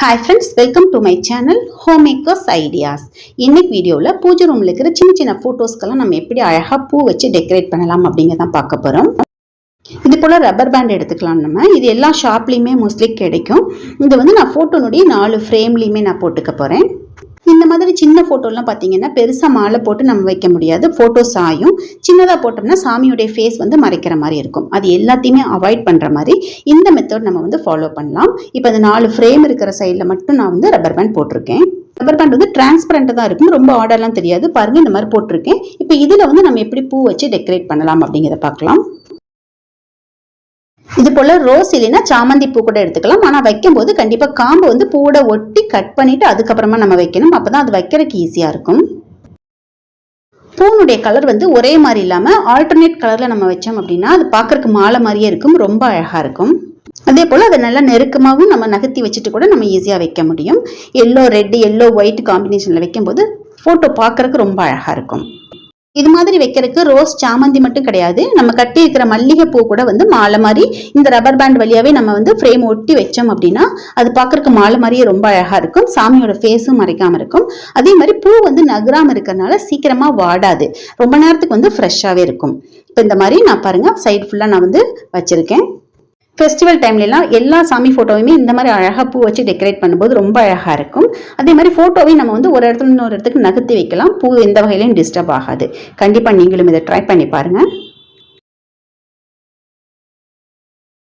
Hi friends welcome to my channel home makers ideas இன்னைக்கு வீடியோவில் பூஜை ரூமில் இருக்கிற சின்ன சின்ன ஃபோட்டோஸ்க்கெல்லாம் நம்ம எப்படி அழகாக பூ வச்சு டெக்கரேட் பண்ணலாம் அப்படிங்கிறதான் பார்க்க போகிறோம் இது போல் ரப்பர் பேண்ட் எடுத்துக்கலாம் நம்ம. இது எல்லா ஷாப்லேயுமே மோஸ்ட்லி கிடைக்கும். இது வந்து நான் ஃபோட்டோனுடைய நாலு ஃப்ரேம்லேயுமே நான் போட்டுக்க போகிறேன் இந்த மாதிரி சின்ன ஃபோட்டோலாம் பார்த்தீங்கன்னா பெருசாக மாலை போட்டு நம்ம வைக்க முடியாது. ஃபோட்டோ சாயும் சின்னதாக போட்டோம்னா சாமியுடைய ஃபேஸ் வந்து மறைக்கிற மாதிரி இருக்கும். அது எல்லாத்தையுமே அவாய்ட் பண்ணுற மாதிரி இந்த மெத்தட் நம்ம வந்து ஃபாலோ பண்ணலாம். இப்போ அந்த நாலு ஃப்ரேம் இருக்கிற சைடில் மட்டும் நான் வந்து ரப்பர் பேண்ட் போட்டிருக்கேன். ரப்பர் பேண்ட் வந்து டிரான்ஸ்பரண்ட்டாக தான் இருக்கும். ரொம்ப ஆர்டர்லாம் தெரியாது. பாருங்கள் இந்த மாதிரி போட்டிருக்கேன். இப்போ இதில் வந்து நம்ம எப்படி பூ வச்சு டெக்கரேட் பண்ணலாம் அப்படிங்கிறத பார்க்கலாம். இது போல் ரோஸ் இல்லைன்னா சாமந்தி பூ கூட எடுத்துக்கலாம். ஆனால் வைக்கும்போது கண்டிப்பாக காம்பு வந்து பூவோட ஒட்டி கட் பண்ணிவிட்டு அதுக்கப்புறமா நம்ம வைக்கணும். அப்போ தான் அது வைக்கிறதுக்கு ஈஸியாக இருக்கும். பூனுடைய கலர் வந்து ஒரே மாதிரி இல்லாமல் ஆல்டர்னேட் கலரில் நம்ம வச்சோம் அப்படின்னா அது பார்க்குறக்கு மாலை மாதிரியே இருக்கும். ரொம்ப அழகாக இருக்கும். அதே போல் அதை நல்லா நெருக்கமாகவும் நம்ம நகர்த்தி வச்சுட்டு கூட நம்ம ஈஸியாக வைக்க முடியும். எல்லோ ரெட் எல்லோ ஒயிட் காம்பினேஷனில் வைக்கும்போது ஃபோட்டோ பார்க்குறக்கு ரொம்ப அழகாக இருக்கும். இது மாதிரி வைக்கிறதுக்கு ரோஸ் சாமந்தி மட்டும் கிடையாது. நம்ம கட்டி இருக்கிற மல்லிகை பூ கூட வந்து மாலை மாதிரி இந்த ரப்பர் பேண்ட் வழியாவே நம்ம வந்து ஃப்ரேம் ஒட்டி வச்சோம் அப்படின்னா அது பார்க்கறதுக்கு மாலை மாதிரியே ரொம்ப அழகா இருக்கும். சாமியோட ஃபேஸும் மறைக்காம இருக்கும். அதே மாதிரி பூ வந்து நகராம இருக்கிறதுனால சீக்கிரமா வாடாது. ரொம்ப நேரத்துக்கு வந்து ஃப்ரெஷ்ஷாகவே இருக்கும். இப்போ இந்த மாதிரி நான் பாருங்க சைடு ஃபுல்லாக நான் வந்து வச்சிருக்கேன். ஃபெஸ்டிவல் டைம்லலாம் எல்லா சாமி ஃபோட்டோவையுமே இந்த மாதிரி அழகாக பூ வச்சு டெக்கரேட் பண்ணும்போது ரொம்ப அழகாக இருக்கும். அதே மாதிரி ஃபோட்டோவையும் நம்ம வந்து ஒரு இடத்துல இன்னொரு இடத்துக்கு நகர்த்தி வைக்கலாம். பூ எந்த வகையிலையும் டிஸ்டர்ப் ஆகாது. கண்டிப்பாக நீங்களும் இதை ட்ரை பண்ணி பாருங்கள்